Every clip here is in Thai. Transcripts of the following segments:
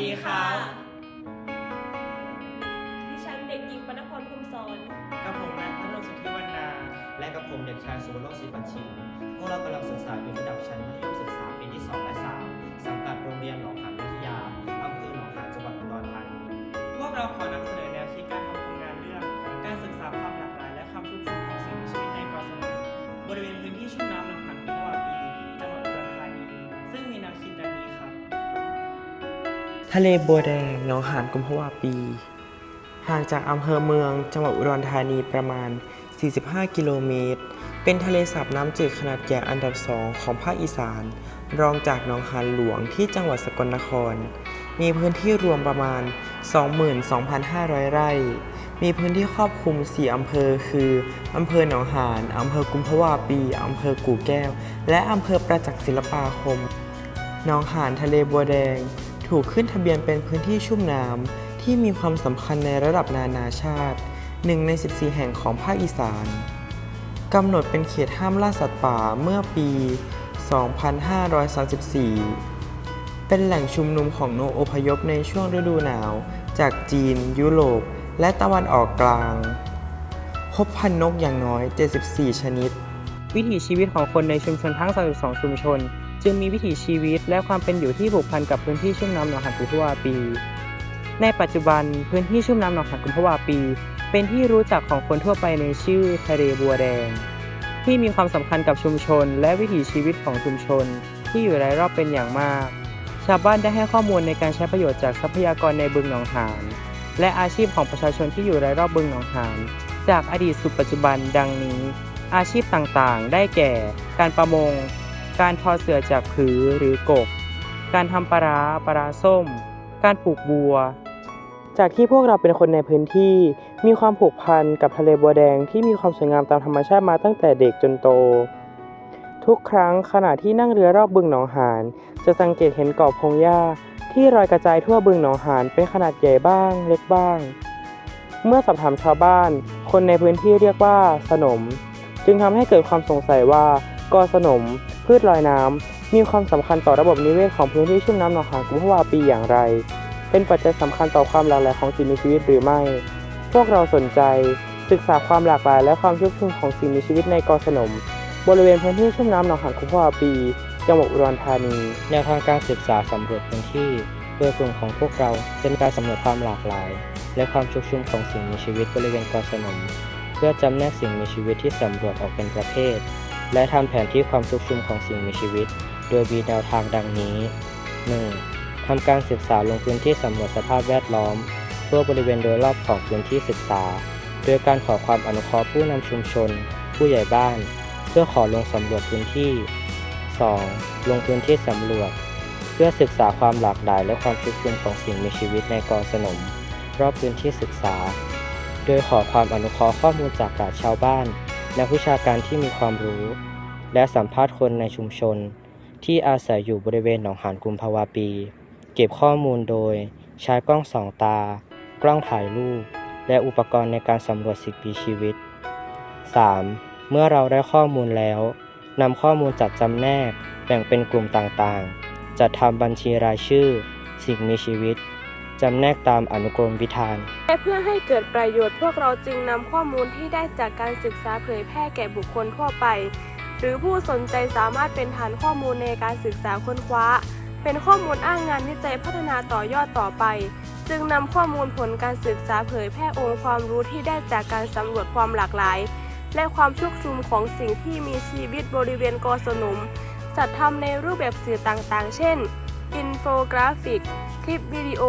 ดีครับดิฉันเด็กหญิงปนพรพรหมสอนกับผมนายพันลงสุทธิวรรณาและกับผมเด็กชายสุวรรณโลกศรีปัญชิมพวกเรากำลังศึกษาอยู่ระดับชั้นมัธยมศึกษาปีที่ 2 และ 3 สังกัดโรงเรียนหนองหานวิทยาอำเภอหนองหานจังหวัดอุดรธานีพวกเราขอ ทะเลบัวแดงหนองหานกุมภาวาปี ห่างจากอำเภอเมืองจังหวัดอุดรธานีประมาณ 45 กิโลเมตร เป็นทะเลสาบน้ำจืดขนาดใหญ่อันดับสองของภาคอีสาน รองจากหนองหานหลวงที่จังหวัดสกลนคร มีพื้นที่รวมประมาณ 22,500 ไร่ มีพื้นที่ครอบคลุม 4 อำเภอ คืออำเภอหนองหานอำเภอกุมภาวาปีอำเภอกู่แก้ว และอำเภอประจักษ์ศิลปาคมหนองหานทะเลบัวแดง ถูกขึ้นทะเบียนเป็นพื้นที่ชุ่มน้ำที่มีความสำคัญในระดับนานาชาติ 1 ใน 14 แห่งของภาคอีสานกำหนดเป็นเขตห้ามล่าสัตว์ป่าเมื่อปี 2534 เป็นแหล่งชุมนุมของนกอพยพในช่วงฤดูหนาว จากจีน ยุโรป และตะวันออกกลาง พบพันนกอย่างน้อย 74 ชนิด วิถีชีวิตของคนในชุมชนทั้ง 32 ชุมชน จึงมีวิถีชีวิตและความเป็นอยู่ที่ผูกพันกับพื้นที่ชุ่มน้ำหนองหานกุมภาวาปี ในปัจจุบันพื้นที่ชุ่มน้ำหนองหานกุมภาวาปี เป็นที่รู้จักของคนทั่วไปในชื่อทะเลบัวแดง ที่มีความสำคัญกับชุมชน และวิถีชีวิตของชุมชน ที่อยู่รายรอบเป็นอย่างมาก ชาวบ้านได้ให้ข้อมูลในการใช้ประโยชน์จากทรัพยากรในบึงหนองหานและอาชีพของประชาชนที่อยู่รายรอบบึงหนองหานจากอดีตสู่ปัจจุบันดังนี้ อาชีพต่างๆ ได้แก่ การประมง การทอเสือจากผือหรือกกการทำปลาปลาส้ม การปลูกบัว จากที่พวกเราเป็นคนในพื้นที่ มีความผูกพันกับทะเลบัวแดงที่มีความสวยงามตามธรรมชาติมาตั้งแต่เด็กจนโต ทุกครั้งขณะที่นั่งเรือรอบบึงหนองหาน จะสังเกตเห็นกอบพงหญ้าที่รอยกระจายทั่วบึงหนองหานเป็นขนาดใหญ่บ้างเล็กบ้าง เมื่อสอบถามชาวบ้าน คนในพื้นที่เรียกว่าสนม จึงทำให้เกิดความสงสัยว่า กอสนม พืชลอยน้ำมีความสำคัญต่อระบบนิเวศของพื้นที่ชุ่มน้ำหนองหานกุมภาวาปีอย่างไร เป็นปัจจัยสำคัญต่อความหลากหลายของสิ่งมีชีวิตหรือไม่ พวกเราสนใจศึกษาความหลากหลายและความชุกชุมของสิ่งมีชีวิตในกอสนม บริเวณพื้นที่ชุ่มน้ำหนองหานกุมภาวาปี จังหวัดอุดรธานี แนวทางการศึกษาสำรวจพื้นที่โดยกลุ่มของพวกเราเป็นการสำรวจความหลากหลาย และความชุกชุมของสิ่งมีชีวิตบริเวณเกาะสนม เพื่อจำแนกสิ่งมีชีวิตที่สำรวจออกเป็นประเภท และทำแผนที่ความชุกชุมของสิ่งมีชีวิต โดยมีแนวทางดังนี้ 1. ทำการศึกษาลงพื้นที่สำรวจสภาพแวดล้อม ทั่วบริเวณโดยรอบของพื้นที่ศึกษา โดยการขอความอนุเคราะห์ผู้นำชุมชน ผู้ใหญ่บ้าน เพื่อขอลงสำรวจพื้นที่ 2. ลงพื้นที่สำรวจ เพื่อศึกษาความหลากหลายและความชุกชุมของสิ่งมีชีวิตในกาะสนม รอบพื้นที่ศึกษา โดยขอความอนุเคราะห์ข้อมูลจากปราชาวบ้าน และผู้ชาการที่มีความรู้ และสัมภาษณ์คนในชุมชน ที่อาศัยอยู่บริเวณหนองหานกุมภาวาปี เก็บข้อมูลโดย ใช้กล้องสองตา กล้องถ่ายรูป และอุปกรณ์ในการสำรวจสิ่งมีชีวิต 3. เมื่อเราได้ข้อมูลแล้วนำข้อมูลจัดจำแนกแบ่งเป็นกลุ่มต่างๆ จัดทำบัญชีรายชื่อ สิ่งมีชีวิต จำแนกตามอนุกรมวิธาน และเพื่อให้เกิดประโยชน์พวกเราจึงนำข้อมูลที่ได้จากการศึกษาเผยแพร่แก่บุคคลทั่วไป หรือผู้สนใจสามารถเป็นฐานข้อมูลในการศึกษาค้นคว้า เป็นข้อมูลอ้างงานวิจัยพัฒนาต่อยอดต่อไป จึงนำข้อมูลผลการศึกษาเผยแพร่องค์ความรู้ที่ได้จากการสำรวจความหลากหลาย และความชุกชุมของสิ่งที่มีชีวิตบริเวณกอสนมจัดทำในรูปแบบสื่อต่างๆ เช่น อินโฟกราฟิก คลิปวิดีโอ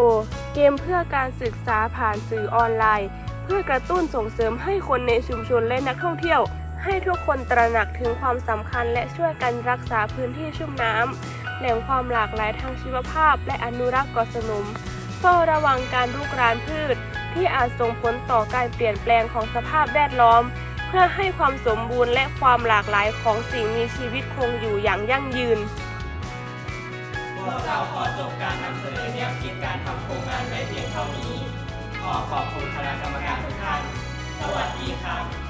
เกมเพื่อการศึกษาผ่านสื่อออนไลน์ เพื่อกระตุ้นส่งเสริมให้คนในชุมชนและนักท่องเที่ยว ให้ทุกคนตระหนักถึงความสำคัญและช่วยกันรักษาพื้นที่ชุ่มน้ำแหล่งความหลากหลายทางชีวภาพ และอนุรักษ์เกาะสนมเฝ้าระวังการรุกรานพืช ที่อาจส่งผลต่อการเปลี่ยนแปลงของสภาพแวดล้อม เพื่อให้ความสมบูรณ์และความหลากหลายของสิ่งมีชีวิตคงอยู่อย่างยั่งยืน วกเราขอจบการนำเสนอแนวคิดการทำโครงงานไว้เพียงเท่านี้ ขอขอบคุณคณะกรรมการทุกท่าน สวัสดีครับ